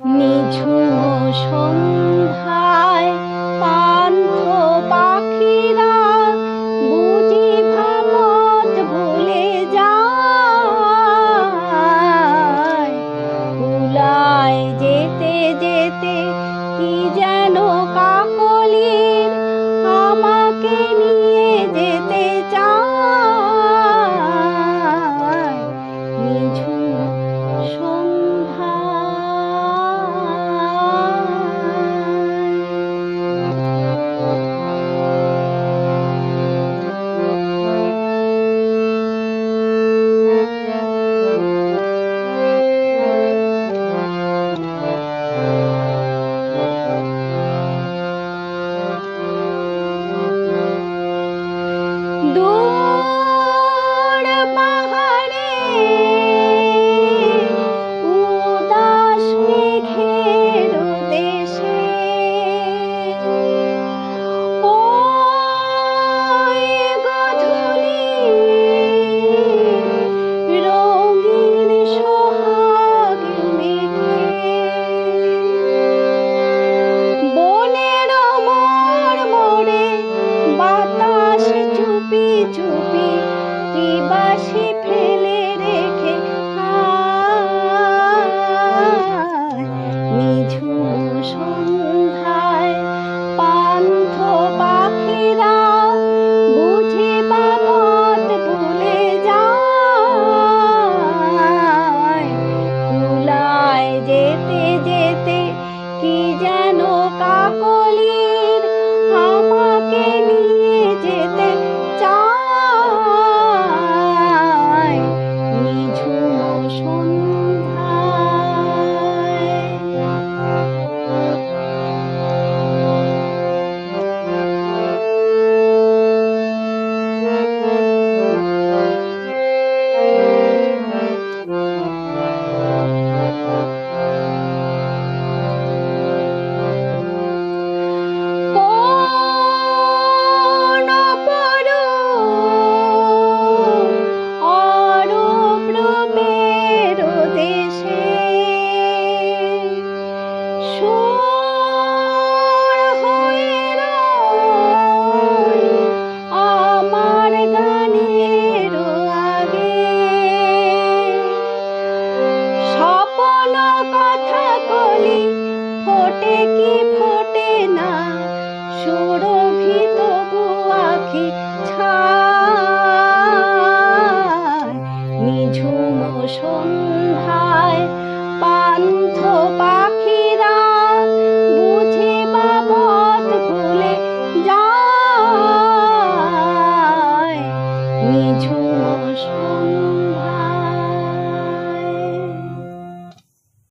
নিঝুম সন্ধ্যায় সন্ধ্যায় পান্থ পাখিরা বুঝি বাবদ ভুলে যায় যেতে যেতে কি যেন কাকলি কথা কলি ফোটে কি ফোটে না? সুরভিত বুয়াখি ছায়। নিঝুম সন্ধ্যায় পান্থ পাখিরা বুঝে বাবদ ভুলে যায়। নিঝুম সন্ধ্যায়